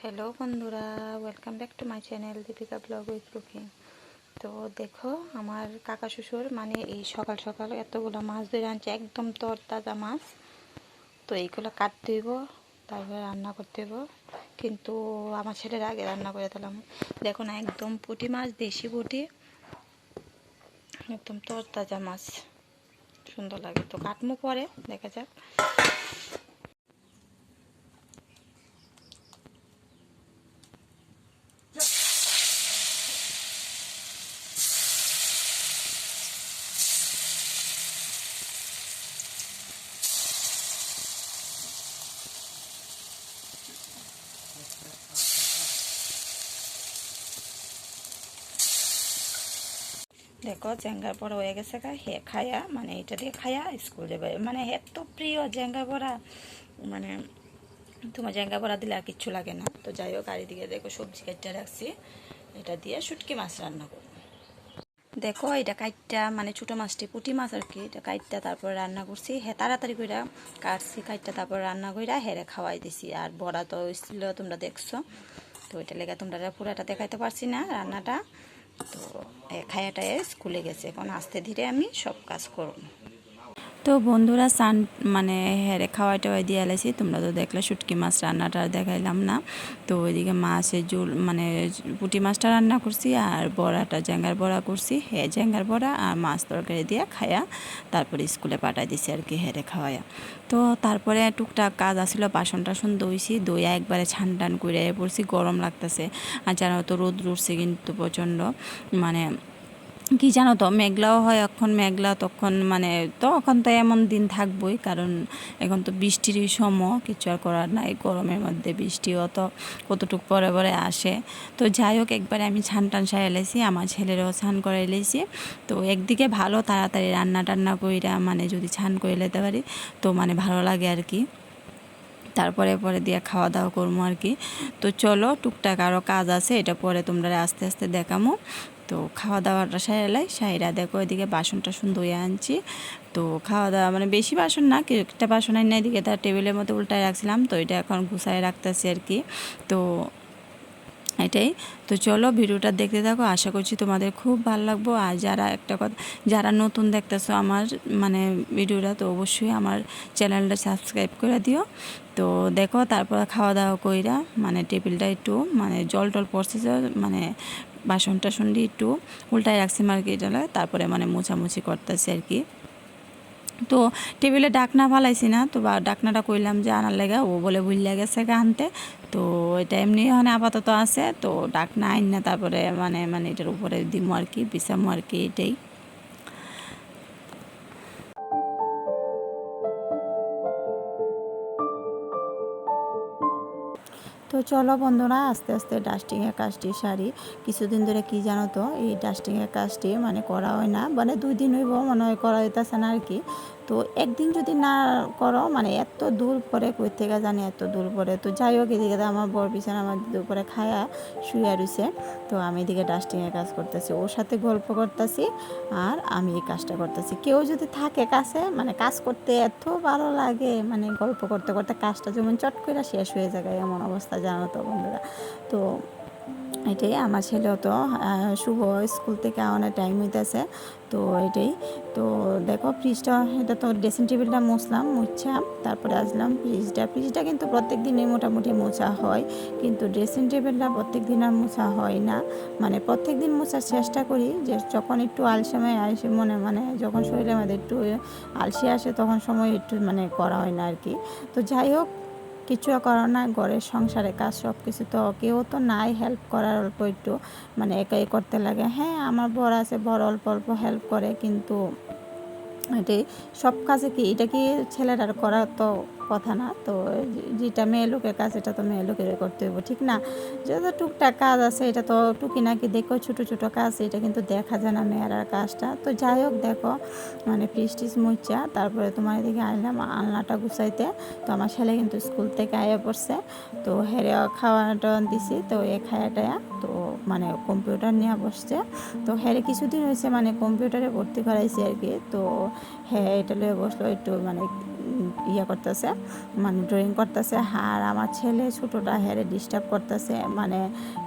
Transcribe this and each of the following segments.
Hello বন্ধুরা welcome back to my channel Deepika blog with cooking তো দেখো, আমার কাকা শ্বশুর মানে এই সকাল সকাল এতগুলো মাছ ধরে আনছে, একদম তরতাজা মাছ। তো এইগুলো কাটতে হইব, তারপরে রান্না করতে হইব। কিন্তু আমার ছেলের আগে রান্না করে দিলাম। দেখো না একদম পুঁটি মাছ, দেশি পুঁটি, একদম তরতাজা মাছ। সুন্দর লাগে। তো কাটমো পরে, দেখা যাক। দেখো, জেঙ্গার পড়া হয়ে গেছে গা, হে খায়া মানে এটা দিয়ে খায়া স্কুল যাবে। মানে এত প্রিয় জেঙ্গা পড়া মানে তোমার জেঙ্গা পড়া দিলে আর কিচ্ছু লাগে না। তো যাই হোক, আর এদিকে দেখো, সবজি কাটটা রাখছি। এটা দিয়ে শুটকি মাছ রান্না করব। দেখো, এটা কাইটটা মানে ছোটো মাছটি, পুঁটি মাছ আর কি, এটা কাইটটা তারপর রান্না করছি। হে, তাড়াতাড়ি করে কাটছি, কাইটটা তারপর রান্না করে হেরে খাওয়াই দিছি। আর বড়া তো ছিল, তোমরা দেখছ। তো ওইটা লেগে তোমরা পুরাটা দেখাইতে পারছি না রান্নাটা। তো খায়াটায় স্কুলে গেছে। এখন আস্তে ধীরে আমি সব কাজ করব। তো বন্ধুরা সান মানে হেরে খাওয়াই টাওয়াই দিয়ে এলাইছি। তোমরা তো দেখলে শুটকি মাছ রান্নাটা দেখাইলাম না। তো ওইদিকে মাছের জুল মানে পুঁটি মাছটা রান্না করছি আর বড়াটা, জ্যাঙ্গার বড়া করছি। হে জ্যাঙ্গার বড়া আর মাছ তরকারি দিয়ে খায়া তারপরে স্কুলে পাঠাই দিছি আর কি হেরে খাওয়াইয়া তো তারপরে টুকটাক কাজ আসছিল বাসন টাসন দইছি দইয়া একবারে ছান টান করে পড়ছি, গরম লাগতেছে। আর জানো তো রোদ উঠছে কিন্তু প্রচণ্ড। মানে কি জানো তো, মেঘলাও হয় এখন, মেঘলা তখন মানে তখন তো এমন দিন থাকবই, কারণ এখন তো বৃষ্টিরই সময় কিছু আর করার নাই, গরমের মধ্যে বৃষ্টিও তো কতটুক পরে পরে আসে। তো যাই হোক, একবারে আমি ছান টান সাই এলেছি আমার ছেলেরও ছান করে এলেছি তো একদিকে ভালো, তাড়াতাড়ি রান্না টান্না কইরা মানে যদি ছান করে নিতে পারি, তো মানে ভালো লাগে আর কি। তারপরে পরে দিয়ে খাওয়া দাওয়া করব আর কি। তো চলো, টুকটাক আরও কাজ আছে, এটা পরে তোমরা আস্তে আস্তে দেখামো। তো খাওয়া দাওয়াটা সাইরালাই সাইরা দেখো এদিকে বাসন টাসন ধুয়ে আনছি। তো খাওয়া দাওয়া মানে বেশি বাসন না একটা বাসন আনি না এদিকে তার টেবিলের মতো উল্টায় রাখছিলাম, তো এটা এখন গুছায় রাখতেছি আর কি। তো এটাই। তো চলো ভিডিওটা দেখতে থাকো, আশা করছি তোমাদের খুব ভালো লাগবো। আর যারা একটা কথা, যারা নতুন দেখতেছো আমার মানে ভিডিওটা, তো অবশ্যই আমার চ্যানেলটা সাবস্ক্রাইব করে দিও। তো দেখো, তারপর খাওয়া দাওয়া কইরা মানে টেবিলটা একটু মানে জল টল পড়ছে মানে বাসন টাসন দিয়ে একটু উল্টায় রাখছি মার্কেটে তারপরে মানে মোছামুছি করতেছি আর কি। তো টেবিলে ডাকনা ফালাইছি না, তো ডাকনাটা কইলাম যে আনার লেগে, ও বলে ভুলিয়া গেছে আনতে। তো এটা এমনি মানে আপাতত আছে, তো ডাকনা আইন না, তারপরে মানে মানে এটার উপরে দিমো আর কি বিছামো আর কি এটাই। চলো বন্ধুরা, আস্তে আস্তে ডাস্টিংয়ের কাজটি সারি। কিছুদিন ধরে কি জানো তো, এই ডাস্টিংয়ের কাজটি মানে করা হয় না মানে দুই দিন হইব মনে হয় করা হইতেছে না আর কি। তো একদিন যদি না করো মানে এত দূর পরে কই থেকে জানি এত দূর পরে। তো যাই হোক, এদিকে আমার বর বিছানা আমার দুপুরে খায়া শুয়ে রয়েছে তো আমি এদিকে ডাস্টিংয়ের কাজ করতেছি, ওর সাথে গল্প করতেছি আর আমি এই কাজটা করতেছি। কেউ যদি থাকে কাছে মানে কাজ করতে এত ভালো লাগে মানে গল্প করতে করতে কাজটা যেমন চট করে শেষ হয়ে যায়, এমন অবস্থা জানো তো বন্ধুরা। তো এটাই, আমার ছেলেও তো শুভ স্কুল থেকে অনেক টাইম হইতেছে, তো এটাই। তো দেখো ফ্রিজটা এটা তো ড্রেসিং টেবিলটা মুছলাম, মুছাম, তারপরে আসলাম ফ্রিজটা ফ্রিজটা কিন্তু প্রত্যেক দিনই মোটামুটি মোছা হয়, কিন্তু ড্রেসিং টেবিলটা প্রত্যেক দিন আর মোছা হয় না। মানে প্রত্যেক দিন মোছার চেষ্টা করি, যে যখন একটু আলসামে আসে, মনে মানে যখন শরীরে আমাদের একটু আলসি আসে, তখন সময় একটু মানে করা হয় না আর কি। তো যাই হোক কিছু করার না ঘরের সংসারে কাজ সব কিছু তো কেউ তো নাই হেল্প করার অল্প একটু মানে একাই করতে লাগে। হ্যাঁ আমার বড় আছে বড় অল্প অল্প হেল্প করে, কিন্তু এটাই সব কাজে কি, এটা কি ছেলেটার করা তো কথা না। তো যেটা মেয়ে লোকের কাজ, এটা তো মেয়ে লোকের করতে হইব, ঠিক না? যত টুকটাক কাজ আছে, এটা তো টুকি নাকি দেখো ছোটো ছোটো কাজ, এটা কিন্তু দেখা যায় না মেয়েরার কাজটা। তো যাই হোক দেখো মানে পিস্টিস মুচা তারপরে তোমার এদিকে আনলাম আলনাটা গুছাইতে। তো আমার ছেলে কিন্তু স্কুল থেকে আয়া পড়ছে। তো হেরে খাওয়াটা দিছি, তো এ খায়াটা তো মানে কম্পিউটার নিয়ে বসছে। তো হেরে কিছুদিন হয়েছে মানে কম্পিউটারে ভর্তি করাইছি আর কি। তো হ্যাঁ এটা লয়ে বসল, একটু মানে ইয়ে করতেছে মানে ড্রয়িং করতেছে। আর আমার ছেলে ছোটোটা হেরে ডিস্টার্ব করতেছে মানে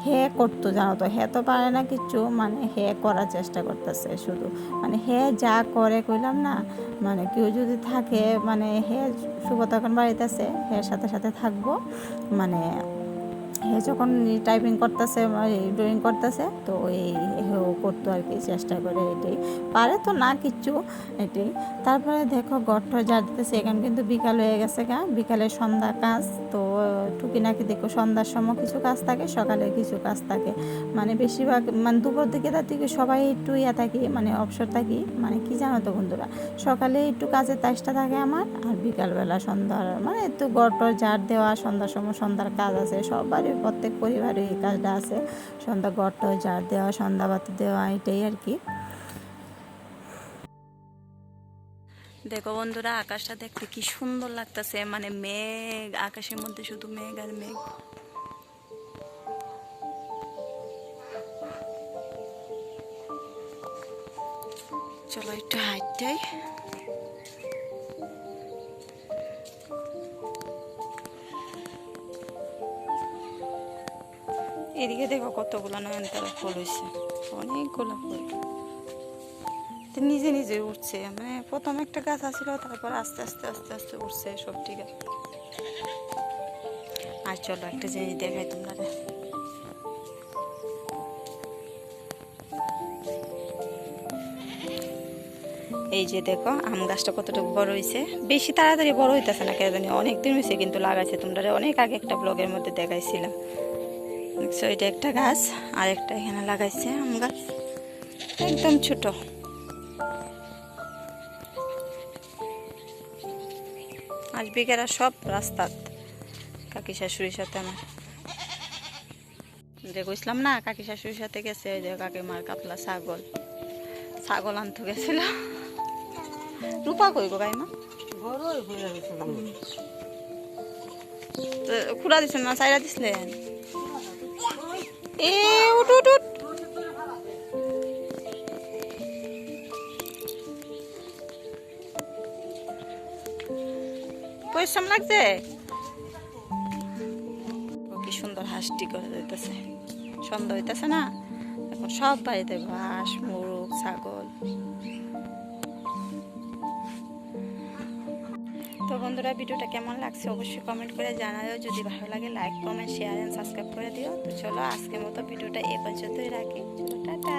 হে করতো জানো তো হে তো পারে না কিছু মানে হে করার চেষ্টা করতেছে শুধু। মানে হে যা করে কইলাম না মানে কেউ যদি থাকে মানে হে শুভ তখন বাড়িতে আছে হের সাথে সাথে থাকব মানে যখন টাইপিং করতেছে ড্রয়িং করতেছে, তো এই হেও করতো আর কি, চেষ্টা করে এটাই পারে তো না কিচ্ছু এটাই তারপরে দেখো গঠর যা দিতেছে এখন কিন্তু বিকাল হয়ে গেছে গা। বিকালে সন্ধ্যা কাজ, তো টুকি নাকি দেখো সন্ধ্যার সময় কিছু কাজ থাকে, সকালে কিছু কাজ থাকে। মানে বেশিরভাগ মানে দুপুর দিকে তার থেকে সবাই একটু ইয়া থাকি মানে অবসর থাকি। মানে কি জানো তো বন্ধুরা, সকালে একটু কাজের তাইসটা থাকে আমার, আর বিকালবেলা সন্ধ্যার মানে একটু গটর ঝাড় দেওয়া, সন্ধ্যার সময় সন্ধ্যার কাজ আছে, সবারই প্রত্যেক পরিবারে এই কাজটা আছে। সন্ধ্যা গটর ঝাড় দেওয়া সন্ধ্যাবাতি দেওয়া এটাই আর কি। দেখো বন্ধুরা, আকাশটা দেখতে কি সুন্দর লাগতেছে। মানে মেঘ, আকাশের মধ্যে শুধু মেঘ আর মেঘ। চলো একটু হাইটটাই এদিকে দেখো কতগুলো নয়নতারা ফুল হয়েছে। অনেকগুলো ফুল। নিজে নিজে উঠছে। মানে প্রথম একটা গাছ আসছিল তারপর আস্তে আস্তে আস্তে আস্তে উঠছে সব ঠিক আছে আর চলো একটা জিনিস দেখাই তোমরা এই যে দেখো, আম গাছটা কতটুকু বড় হয়েছে। বেশি তাড়াতাড়ি বড় হইতেছে না কেন জানি অনেক দিন হয়েছে কিন্তু লাগাইছে। তোমরা অনেক আগে একটা ব্লগের মধ্যে দেখাইছিলাম। দেখছ এটা একটা গাছ আর একটা এখানে লাগাইছে আম গাছ। একদম ছোট। আজ বিকেরা সব রাস্তাত কাকি শাশুড়ির সাথে আমার। যে কইছিলাম না কাকি শাশুড়ির সাথে গেছে ওই যে কাকিমার কাপলা ছাগল। ছাগল আনতে গেছিল। রূপা কই গো গাইমা তো খুলা দিছেন না চাইরা দিছিলেন এ, উঠ উঠ উঠ। পরিশ্রম লাগছে? কি সুন্দর হাঁসটি করে দিতেছে। সন্ধ্যা হইতেছে না? এখন সব বাড়িতে হাঁস মুরগ, ছাগল। তো বন্ধুরা, ভিডিওটা কেমন লাগছে অবশ্যই কমেন্ট করে জানাও। যদি ভালো লাগে like comment share and subscribe করে দিও। তো চলো, আজকের মতো ভিডিওটা এ পর্যন্তই রাখি। টাটা।